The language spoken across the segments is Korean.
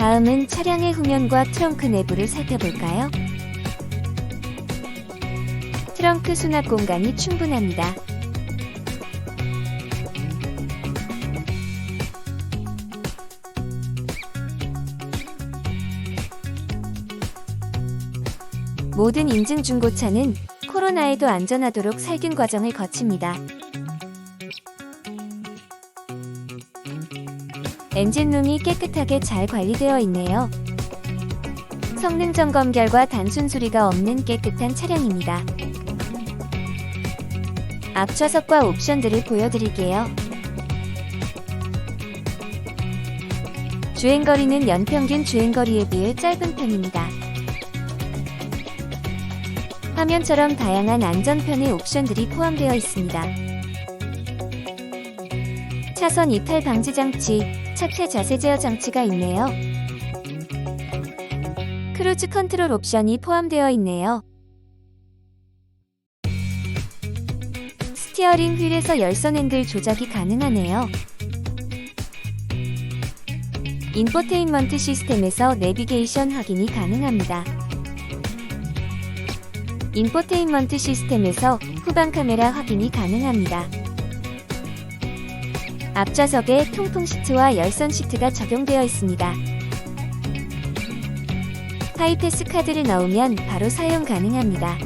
다음은 차량의 후면과 트렁크 내부를 살펴볼까요? 트렁크 수납 공간이 충분합니다. 모든 인증 중고차는 코로나에도 안전하도록 살균 과정을 거칩니다. 엔진룸이 깨끗하게 잘 관리되어 있네요. 성능 점검 결과 단순 수리가 없는 깨끗한 차량입니다. 앞 좌석과 옵션들을 보여드릴게요. 주행거리는 연평균 주행거리에 비해 짧은 편입니다. 화면처럼 다양한 안전편의 옵션들이 포함되어 있습니다. 차선 이탈 방지 장치, 차체 자세 제어 장치가 있네요. 크루즈 컨트롤 옵션이 포함되어 있네요. 스티어링 휠에서 열선 핸들 조작이 가능하네요. 인포테인먼트 시스템에서 내비게이션 확인이 가능합니다. 인포테인먼트 시스템에서 후방 카메라 확인이 가능합니다. 앞좌석에 통풍 시트와 열선 시트가 적용되어 있습니다. 하이패스 카드를 넣으면 바로 사용 가능합니다.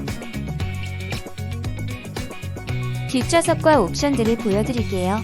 뒷좌석과 옵션들을 보여드릴게요.